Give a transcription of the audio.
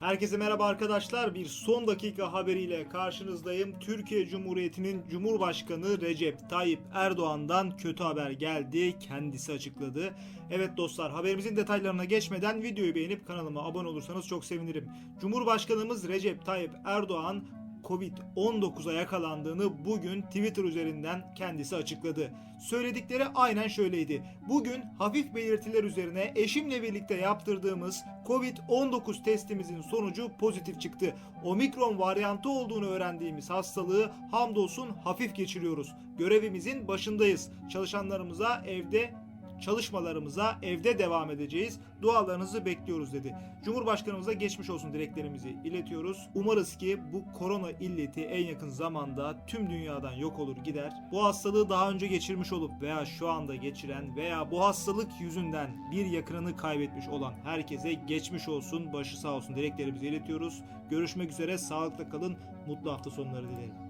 Herkese merhaba arkadaşlar. Bir son dakika haberiyle karşınızdayım. Türkiye Cumhuriyeti'nin Cumhurbaşkanı Recep Tayyip Erdoğan'dan kötü haber geldi. Kendisi açıkladı. Evet dostlar haberimizin detaylarına geçmeden videoyu beğenip kanalıma abone olursanız çok sevinirim. Cumhurbaşkanımız Recep Tayyip Erdoğan Covid-19'a yakalandığını bugün Twitter üzerinden kendisi açıkladı. Söyledikleri aynen şöyleydi. Bugün hafif belirtiler üzerine eşimle birlikte yaptırdığımız Covid-19 testimizin sonucu pozitif çıktı. Omikron varyantı olduğunu öğrendiğimiz hastalığı hamdolsun hafif geçiriyoruz. Görevimizin başındayız. Çalışanlarımıza evde çalışmalarımıza evde devam edeceğiz. Dualarınızı bekliyoruz dedi. Cumhurbaşkanımıza geçmiş olsun dileklerimizi iletiyoruz. Umarız ki bu korona illeti en yakın zamanda tüm dünyadan yok olur gider. Bu hastalığı daha önce geçirmiş olup veya şu anda geçiren veya bu hastalık yüzünden bir yakınını kaybetmiş olan herkese geçmiş olsun, başı sağ olsun dileklerimizi iletiyoruz. Görüşmek üzere, sağlıkla kalın, mutlu hafta sonları dilerim.